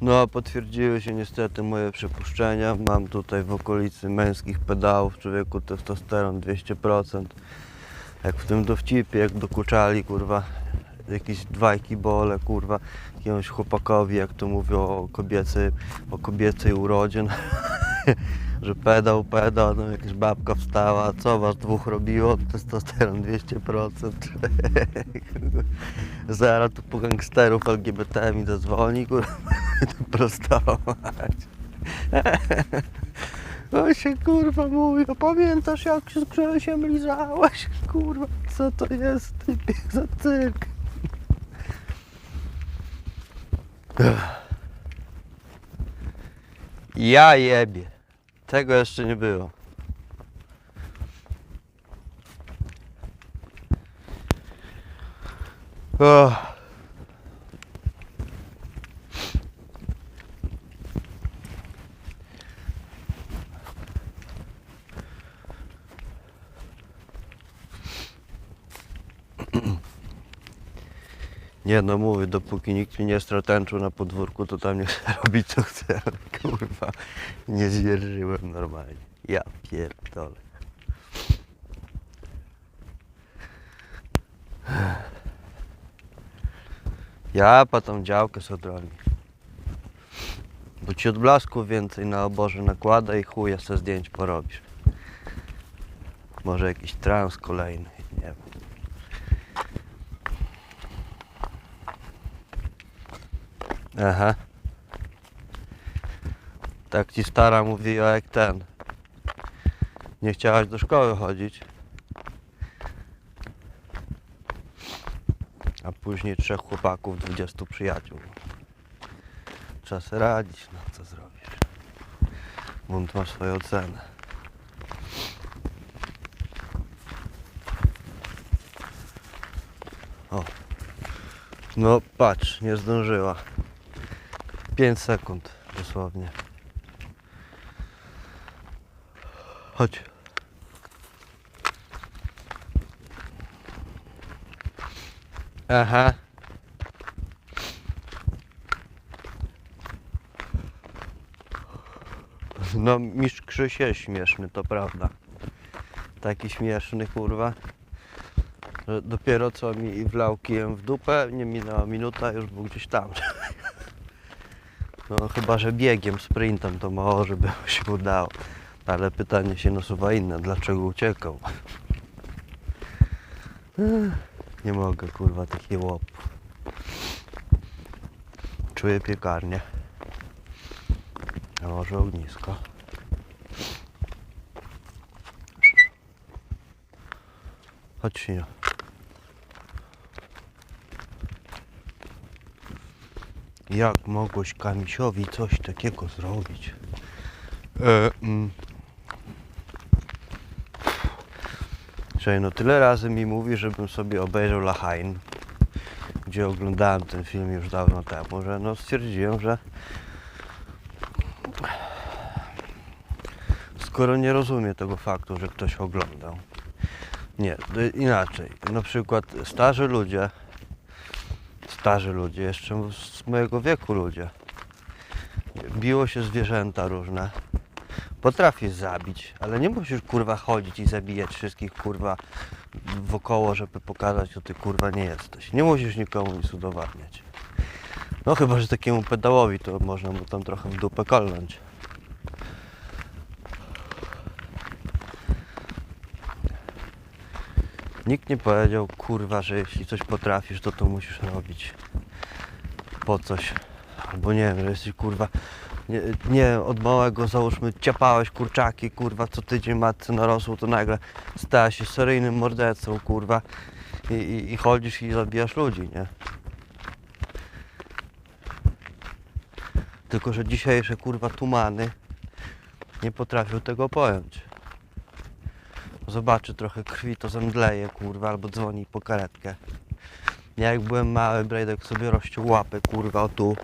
No, potwierdziły się niestety moje przypuszczenia. Mam tutaj w okolicy męskich pedałów, człowieku testosteron 200%. Jak w tym dowcipie, jak dokuczali, kurwa, jakieś dwajki bole, kurwa, jakiemuś chłopakowi, jak to mówią o kobiecej, o kobiecej urodzie, że pedał, pedał, no jakaś babka wstała, co was dwóch robiło? Testosteron 200%. Zaraz tu po gangsterów LGBT mi zadzwoni, kurwa, to prostować. On się kurwa mówi, no pamiętasz jak się z Grzesiem lizałeś? Kurwa, co to jest typie za cyrk? Ja jebie. Tego jeszcze nie było. Oh. Nie no mówię, dopóki nikt mi nie stratęczył na podwórku, to tam nie robić co chcę. Kurwa, nie zdzierżyłem normalnie. Ja pierdolę. Ja pa tą działkę sobie drogi. Bo ci odblasków więcej na oborze nakłada i chuja se zdjęć porobisz. Może jakiś trans kolejny, nie wiem. Aha. Tak ci stara mówiła jak ten. Nie chciałaś do szkoły chodzić. A później trzech chłopaków, dwudziestu przyjaciół. Trzeba sobie radzić, no co zrobisz. Bunt ma swoją cenę. O. No patrz, nie zdążyła. 5 sekund dosłownie. Chodź. Aha. No mistrz jest śmieszny, to prawda. Taki śmieszny kurwa. Dopiero co mi wlał kijem w dupę, nie minęła minuta, już był gdzieś tam. No chyba, że biegiem, sprintem to mało, żeby mu się udało. Ale pytanie się nasuwa inne, dlaczego uciekał? Nie mogę, kurwa, taki łop. Czuję piekarnię. A może ognisko? Chodź, Sinio. Jak mogłeś Kamisiowi coś takiego zrobić? E, mm. Słuchaj, no tyle razy mi mówi, żebym sobie obejrzał Lahain, gdzie oglądałem ten film już dawno temu, że no stwierdziłem, że skoro nie rozumie tego faktu, że ktoś oglądał. Nie, to inaczej. Na przykład starzy ludzie, starzy ludzie, jeszcze z mojego wieku ludzie, biło się zwierzęta różne, potrafisz zabić, ale nie musisz kurwa chodzić i zabijać wszystkich kurwa wokoło, żeby pokazać, że ty kurwa nie jesteś. Nie musisz nikomu nic udowadniać. No chyba, że takiemu pedałowi to można mu tam trochę w dupę kolnąć. Nikt nie powiedział, kurwa, że jeśli coś potrafisz, to to musisz robić. Po coś. Albo nie wiem, że jesteś kurwa. Nie, nie od małego załóżmy ciapałeś kurczaki, kurwa, co tydzień matce narosło, to nagle stałeś się seryjnym mordercą, kurwa. I, i, I chodzisz i zabijasz ludzi, nie? Tylko, że dzisiejsze kurwa tumany nie potrafią tego pojąć. Zobaczy trochę krwi, to zemdleje, kurwa, albo dzwoni po karetkę. Ja jak byłem mały, Brajdek sobie rozciął łapę, kurwa, o tu.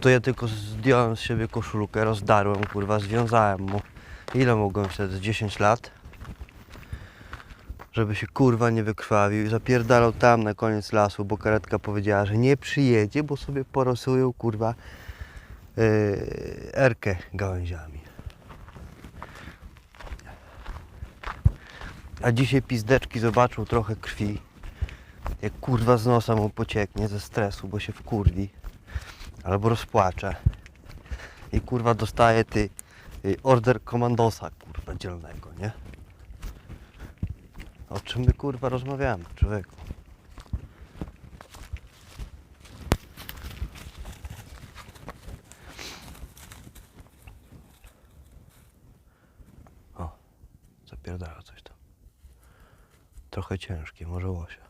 To ja tylko zdjąłem z siebie koszulkę, rozdarłem, kurwa, związałem mu. Ile mogłem wtedy? 10 lat? żeby się kurwa nie wykrwawił i zapierdalał tam na koniec lasu, bo karetka powiedziała, że nie przyjedzie, bo sobie porosują kurwa yy, erkę gałęziami. A dzisiaj pizdeczki zobaczył trochę krwi. Jak kurwa z nosa mu pocieknie ze stresu, bo się wkurwi. Albo rozpłacze. I kurwa dostaje ty y, order komandosa kurwa dzielnego, nie? O czym my kurwa rozmawiamy, człowieku? O, zapierdala coś tam. Trochę ciężkie, może łosia.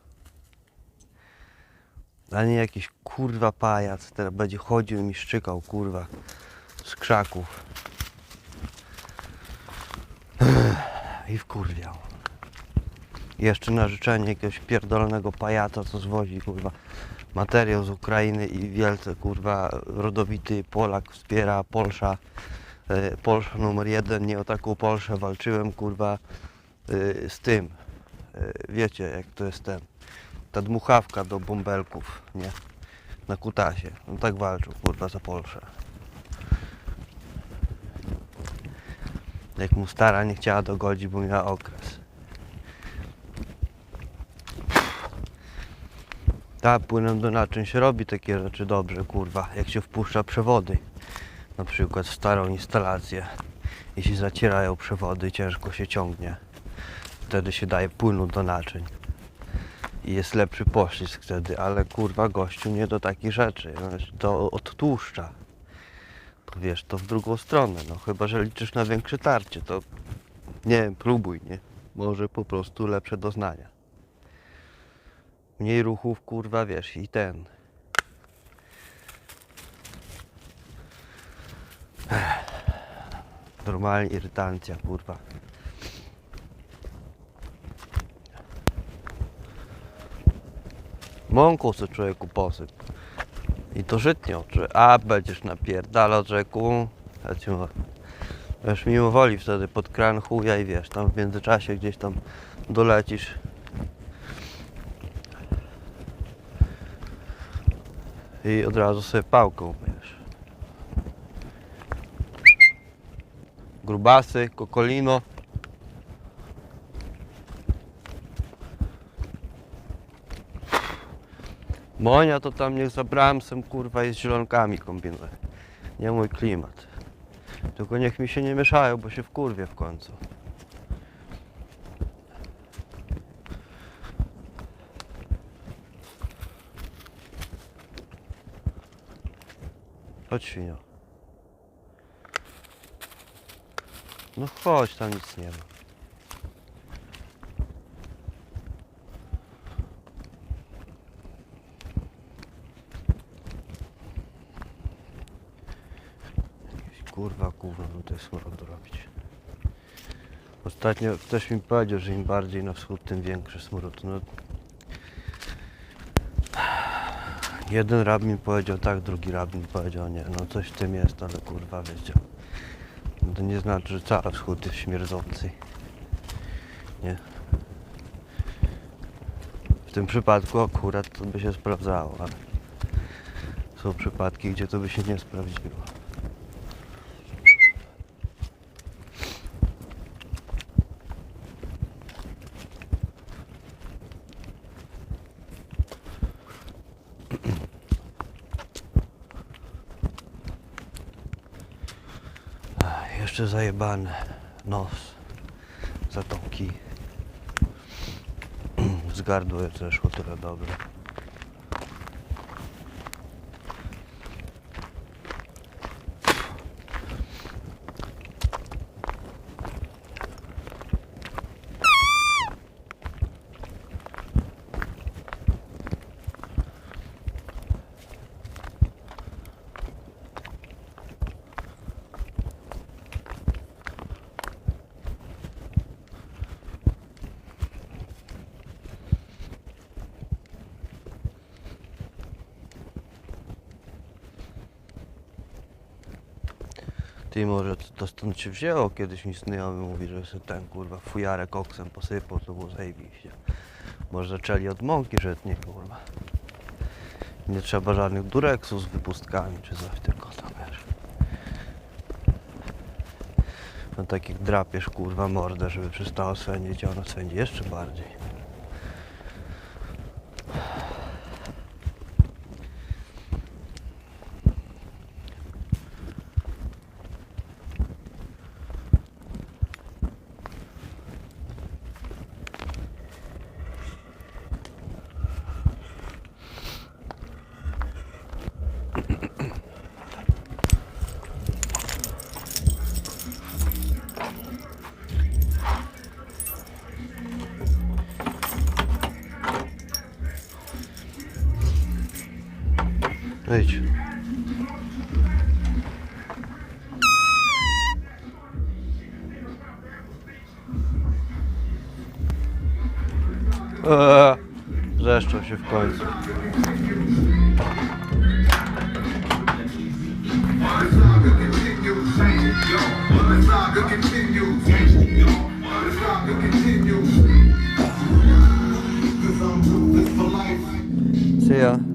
A nie jakiś kurwa pajac, teraz będzie chodził i mi szczykał kurwa z krzaków. I wkurwiał. Jeszcze na życzenie jakiegoś pierdolonego pajaca, co zwozi kurwa materiał z Ukrainy i wielce kurwa rodowity Polak wspiera Polsza. E, Polsza numer jeden, nie o taką Polskę walczyłem kurwa e, z tym. E, Wiecie jak to jest ten. Ta dmuchawka do bąbelków, nie? Na kutasie. No tak walczył kurwa za Polskę. Jak mu stara nie chciała dogodzić, bo miała okres. Tak, płynem do naczyń się robi takie rzeczy dobrze, kurwa. Jak się wpuszcza przewody, na przykład starą instalację i się zacierają przewody, ciężko się ciągnie. Wtedy się daje płynu do naczyń. I jest lepszy poślizg wtedy, ale kurwa gościu nie do takich rzeczy. To odtłuszcza. To wiesz, to w drugą stronę. No chyba, że liczysz na większe tarcie, to nie wiem, próbuj, nie? Może po prostu lepsze doznania. Mniej ruchów, kurwa, wiesz, i ten. Normalnie irytancja, kurwa. Mąką se człowieku posyp. I to żytnią, czy a będziesz napierdalał rzeku. Wiesz, mimo woli wtedy pod kran chuja i wiesz, tam w międzyczasie gdzieś tam dolecisz. I od razu sobie pałką, wiesz. Grubasy, kokolino. Monia to tam niech za Bramsem kurwa i z zielonkami kombinuje. Nie mój klimat. Tylko niech mi się nie mieszają, bo się wkurwię w końcu. Chodź świnio. No chodź, tam nic nie ma. Jakieś Kurwa, kurwa, no to jest smrodu robić. Ostatnio ktoś mi powiedział, że im bardziej na wschód, tym większy smród. No. Jeden rabin powiedział tak, drugi rabin powiedział nie. No coś w tym jest, ale kurwa wiecie. No to nie znaczy, że cały wschód jest śmierdzący. Nie. W tym przypadku akurat to by się sprawdzało, ale są przypadki, gdzie to by się nie sprawdziło. Jeszcze zajebany nos zatoki. Z gardła też o tyle dobre. Ty może to- stąd się wzięło, kiedyś mi znajomy mówi, że sobie ten kurwa fujarę koksem posypał, to było zajebiście. Może zaczęli od mąki żytniej kurwa. Nie trzeba żadnych dureksów z wypustkami czy coś, tylko to wiesz. No takich drapiesz kurwa mordę, żeby przestało swędzić, a ono swędzi jeszcze bardziej. Idź. Eee, Zeszczał się w końcu. See ya.